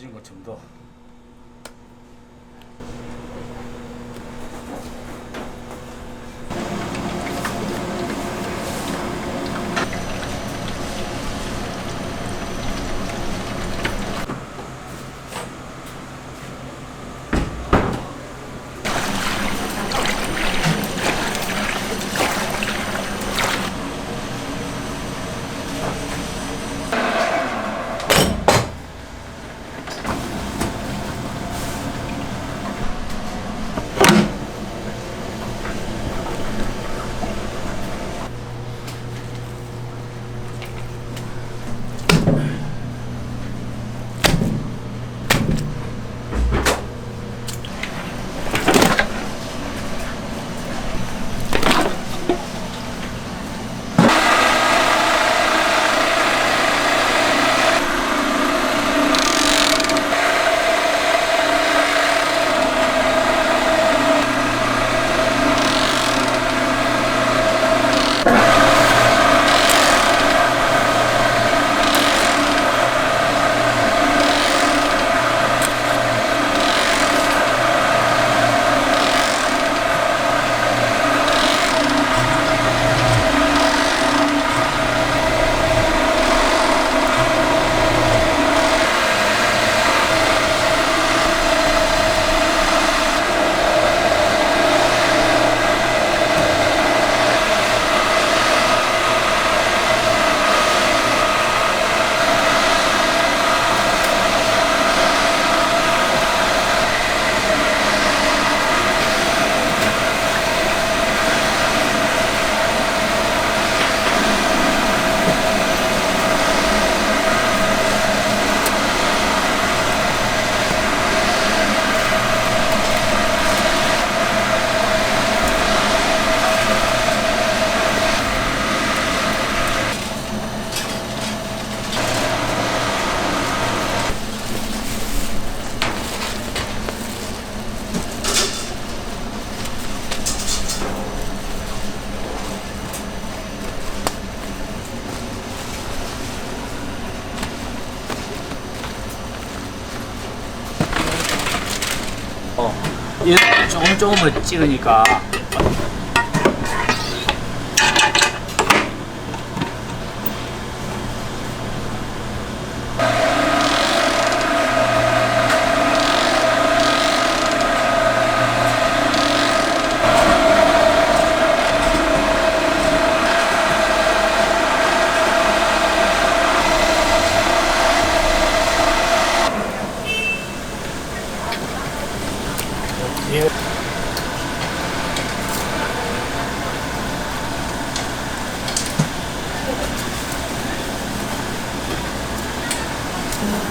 얼마 찰진 것 정도. 12か。 아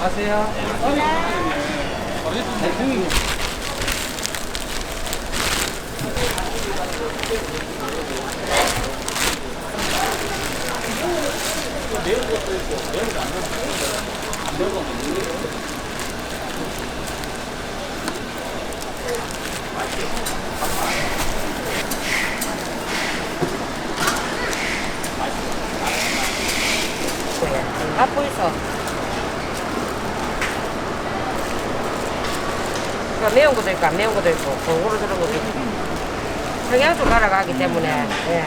가세요. 대충이 매운 것도 있고 매운 거안 넣으면 매운 거안 넣으면 맛있어. 그 매운 것도 있고 안 매운 것도 있고 골고루 들은 것도 있고. 성향도 갈아가기 때문에 예.